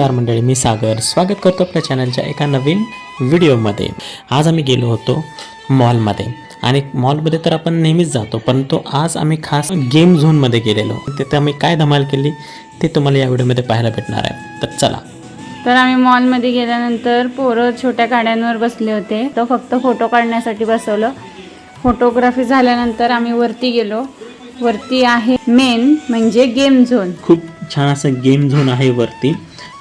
नमस्कार मंडळी मी सागर. स्वागत करतो आपल्या चॅनलच्या एका नवीन व्हिडिओमध्ये आज आम्ही गेलो होतो मॉलमध्ये आणि मॉलमध्ये तर आपण नेहमीच जातो परंतु आज आम्ही खास गेम झोनमध्ये गेलेलो. तिथे आम्ही काय धमाल केली ते तुम्हाला या व्हिडिओमध्ये पाहायला भेटणार आहे. तर चला. तर आम्ही मॉलमध्ये गेल्यानंतर पोरं छोट्या गाड्यांवर बसले होते. तो फक्त फोटो काढण्यासाठी बसवलं. फोटोग्राफी झाल्यानंतर आम्ही वरती गेलो. वरती आहे मेन म्हणजे गेम झोन खूप छान असं गेम झोन आहे वरती.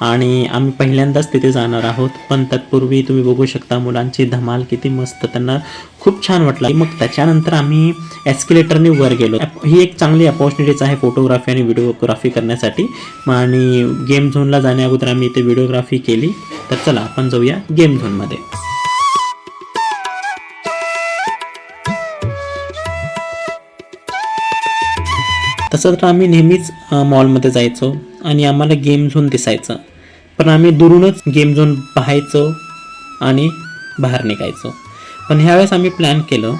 आणि आम्ही पहिल्यांदाच तिथे जाणार आहोत. पण तत्पूर्वी तुम्ही बघू शकता मुलांची धमाल किती मस्त. त्यांना खूप छान वाटलं. मग त्याच्यानंतर आम्ही एस्केलेटरने वर गेलो. ही एक चांगली अपॉर्च्युनिटीज आहे फोटोग्राफी आणि व्हिडिओग्राफी करण्यासाठी. आणि गेम झोनला जाण्या अगोदर आम्ही इथे व्हिडिओग्राफी केली. तर चला आपण जाऊया गेम झोनमध्ये तसं तर आम्ही नेहमीच मॉलमध्ये जायचो. आणि आम्हाला गेम झोन दिसायचं. पण आम्ही दुरूनच गेम झोन पाहायचो आणि बाहेर निघायचो. पण ह्यावेळेस आम्ही प्लॅन केलं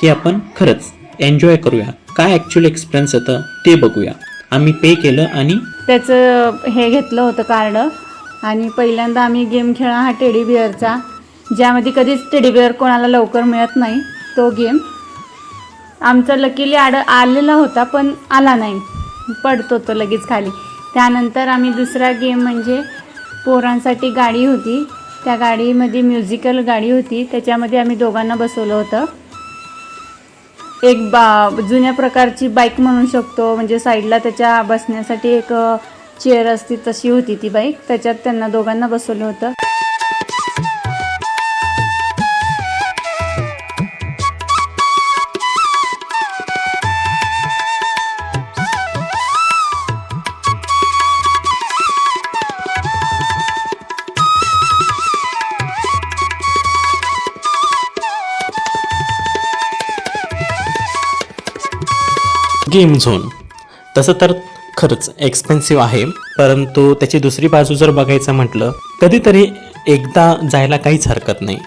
की आपण खरंच एन्जॉय करूया. काय ॲक्च्युअल एक्सपिरियन्स होतं ते बघूया. आम्ही पे केलं आणि त्याचं हे घेतलं होतं कार्ड आणि पहिल्यांदा आम्ही गेम खेळला हा टेडी बिअरचा ज्यामध्ये कधीच टेडी बिअर कोणाला लवकर मिळत नाही तो गेम आमचा लकीली आड आलेला होता पण आला नाही. पडतो तो लगेच खाली. त्यानंतर आम्ही दुसरा गेम म्हणजे पोरांसाठी गाडी होती. त्या गाडीमध्ये म्युझिकल गाडी होती. त्याच्यामध्ये आम्ही दोघांना बसवलं होतं. एक बा जुन्या प्रकारची बाईक म्हणू शकतो. म्हणजे साईडला त्याच्या बसण्यासाठी एक चेअर असते तशी होती ती बाईक. त्याच्यात त्यांना दोघांना बसवलं होतं. गेम झोन तसं तर खरंच एक्सपेन्सिव्ह आहे परंतु त्याची दुसरी बाजू जर बघायचं म्हटलं कधीतरी एकदा जायला काहीच हरकत नाही.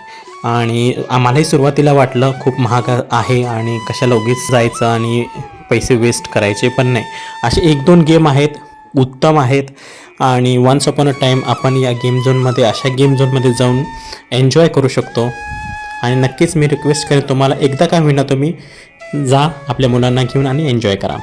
आणि आम्हालाही सुरुवातीला वाटलं खूप महाग आहे आणि कशाला उगीच जायचं आणि पैसे वेस्ट करायचे पण नाही. असे एक दोन गेम आहेत उत्तम आहेत. आणि वन्स अपॉन अ टाईम आपण या गेम झोनमध्ये अशा गेम झोनमध्ये जाऊन एन्जॉय करू शकतो. आणि नक्कीच मी रिक्वेस्ट करेन तुम्हाला एकदा काय होईना तुम्ही जा आपल्या मुलांना घेऊन आणि एन्जॉय करा.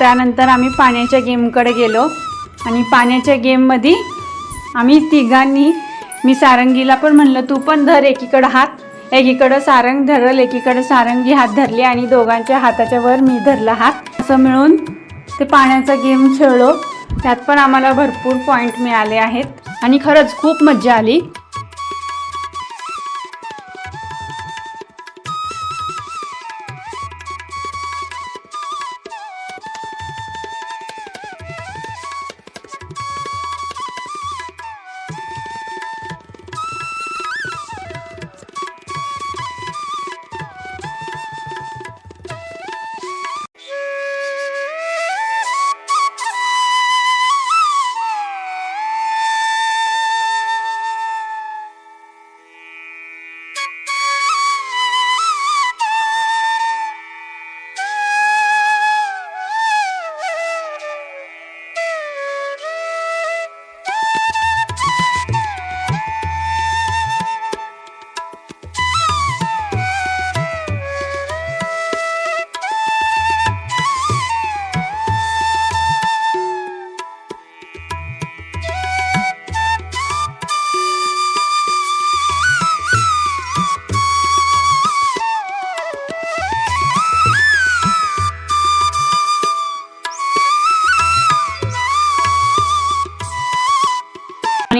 त्यानंतर आम्ही पाण्याच्या गेमकडे गेलो. आणि पाण्याच्या गेममध्ये आम्ही तिघांनी मी सारंगीला पण म्हणलं तू पण धर एकीकडं हात. एकीकडं सारंग धरल एकीकडं सारंगी हात धरले आणि दोघांच्या हाताच्या वर मी धरला हात. असं मिळून ते पाण्याचा गेम खेळलो. त्यात पण आम्हाला भरपूर पॉईंट मिळाले आहेत. आणि खरंच खूप मज्जा आली.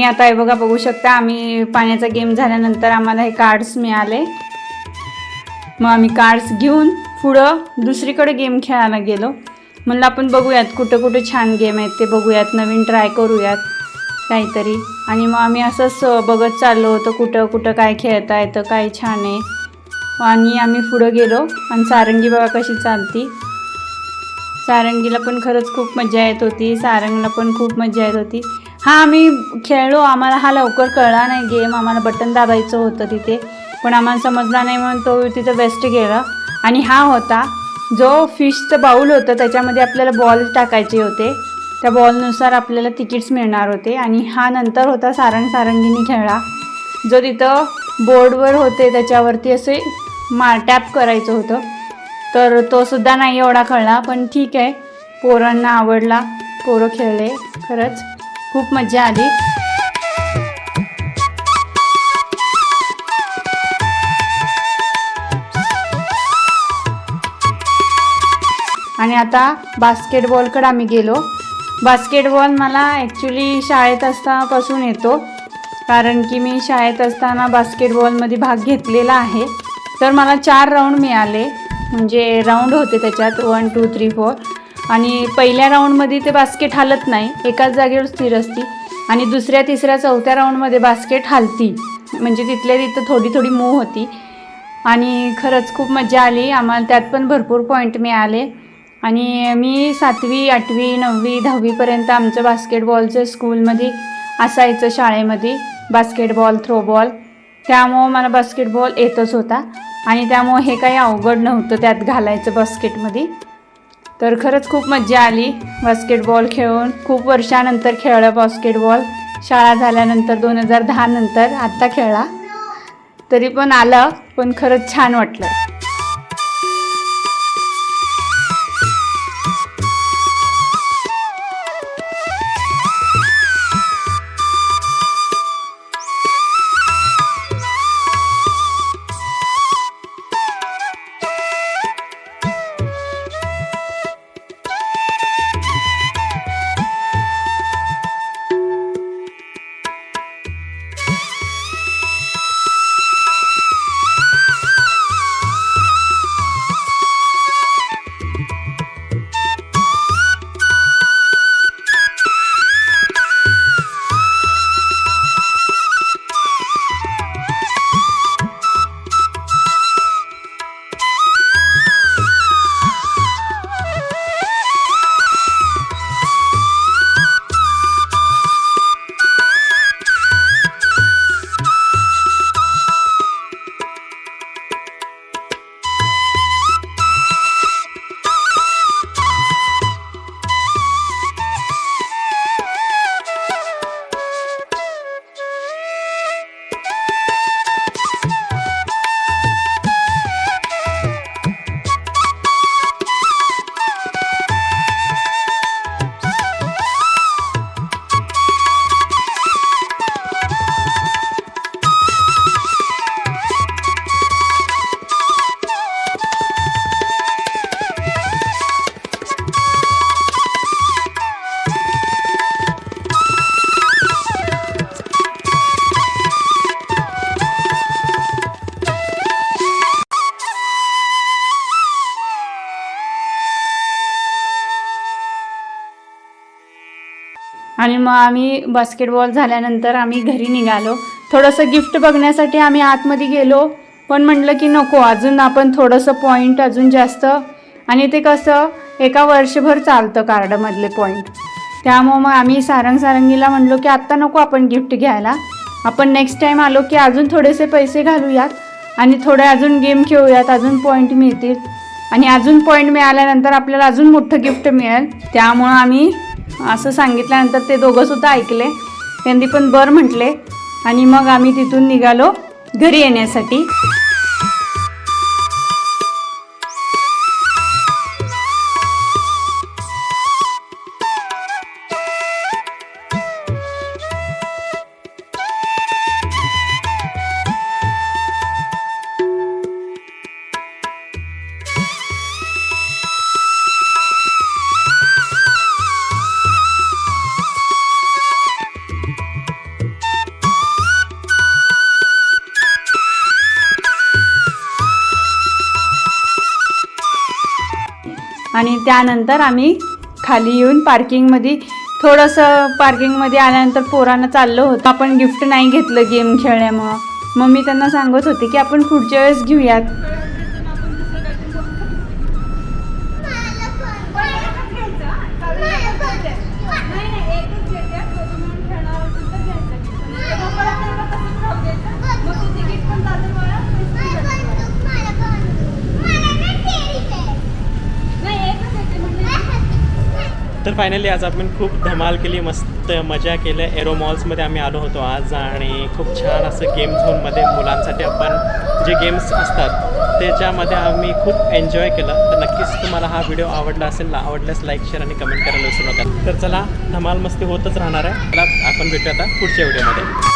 आता हे बघा बघू शकता आम्ही पाण्याचा गेम झाल्यानंतर आम्हाला हे कार्ड्स मिळाले. मग आम्ही कार्ड्स घेऊन पुढं दुसरीकडे गेम खेळायला गेलो. म्हणलं आपण बघूयात कुठं कुठं छान गेम आहेत ते बघूयात नवीन ट्राय करूयात काहीतरी. आणि मग आम्ही असंच बघत चाललो होतो कुठं कुठं काय खेळता येतं काय छान आहे. आणि आम्ही पुढं गेलो आणि सारंगी बाबा कशी चालती. सारंगीला पण खरंच खूप मजा येत होती. सारंगला पण खूप मजा येत होती. हा आम्ही खेळलो. आम्हाला हा लवकर कळला नाही. गेम आम्हाला बटन दाबायचं होतं तिथे. पण आम्हाला समजला नाही म्हणून तो तिथं बेस्ट गेला. आणि हा होता. जो फिशचं बाऊल होतं त्याच्यामध्ये आपल्याला बॉल टाकायचे होते. त्या बॉलनुसार आपल्याला तिकीट्स मिळणार होते. आणि हा नंतर होता सारंग सारंगीने खेळला. जो तिथं बोर्डवर होते त्याच्यावरती असे मा टॅप करायचं होतं. तर तो सुद्धा नाही एवढा कळला पण ठीक आहे. पोरांना आवडला. पोरं खेळले. खरंच. खूप मजा आली. आणि आता बास्केटबॉलकडे आम्ही गेलो. बास्केटबॉल मला ॲक्च्युली शाळेत असतानापासून येतो. कारण की मी शाळेत असताना बास्केटबॉलमध्ये भाग घेतलेला आहे. तर मला चार राऊंड मिळाले. म्हणजे राऊंड होते त्याच्यात. वन टू थ्री फोर आणि पहिल्या राऊंडमध्ये ते बास्केट हालत नाही. एकाच जागेवर स्थिर असती आणि दुसऱ्या तिसऱ्या चौथ्या राऊंडमध्ये बास्केट हालती म्हणजे तिथल्या तिथं थोडी थोडी मूव होती. आणि खरंच खूप मजा आली. आम्हाला त्यात पण भरपूर पॉईंट मिळाले. आणि मी सातवी आठवी नववी दहावीपर्यंत आमचं बास्केटबॉलचं स्कूलमध्ये असायचं शाळेमध्ये. Basketball throwball. त्यामुळं मला बास्केटबॉल येतच होता. आणि त्यामुळं हे काही अवघड नव्हतं त्यात घालायचं बास्केटमध्ये. तर खरंच खूप मजा आली बास्केटबॉल खेळून. खूप वर्षानंतर खेळलं बास्केटबॉल. शाळा झाल्यानंतर दोन हजार दहा नंतर आत्ता खेळला. तरी पण आलं पण खरंच छान वाटलं. आणि मग आम्ही बास्केटबॉल झाल्यानंतर आम्ही घरी निघालो. थोडंसं गिफ्ट बघण्यासाठी आम्ही आतमध्ये गेलो. पण म्हटलं की नको अजून आपण थोडंसं पॉईंट अजून जास्त. आणि ते कसं एका वर्षभर चालतं कार्डमधले पॉईंट त्यामुळं मग आम्ही सारंग सारंगीला म्हणलो की आत्ता नको आपण गिफ्ट घ्यायला. आपण नेक्स्ट टाईम आलो की अजून थोडेसे पैसे घालूयात. आणि थोडे अजून गेम खेळूयात अजून पॉईंट मिळतील. आणि अजून पॉईंट मिळाल्यानंतर आपल्याला अजून मोठं गिफ्ट मिळेल. त्यामुळं आम्ही असं सांगितल्यानंतर ते दोघंसुद्धा ऐकले. त्यांनी पण बरं म्हटले. आणि मग आम्ही तिथून निघालो घरी येण्यासाठी. आणि त्यानंतर आम्ही खाली येऊन पार्किंगमध्ये थोडंसं पार्किंगमध्ये आल्यानंतर पोरांना चाललो होतो. आपण गिफ्ट नाही घेतलं गेम खेळल्यामुळं मग मी त्यांना सांगत होते की आपण पुढच्या वेळेस घेऊयात. तर फायनली आज आपण खूप धमाल केली मस्त मजा केलं. एरो मॉल्समध्ये आम्ही आलो होतो आज आणि खूप छान असं गेम झोनमध्ये मुलांसाठी आपण जे गेम्स असतात त्याच्यामध्ये आम्ही खूप एन्जॉय केलं. तर नक्कीच तुम्हाला हा व्हिडिओ आवडला असेल आवडल्यास लाईक शेअर आणि कमेंट करायला विसरू नका. तर चला धमाल मस्ती होतच राहणार आहे. चला आपण भेटू आता पुढच्या व्हिडिओमध्ये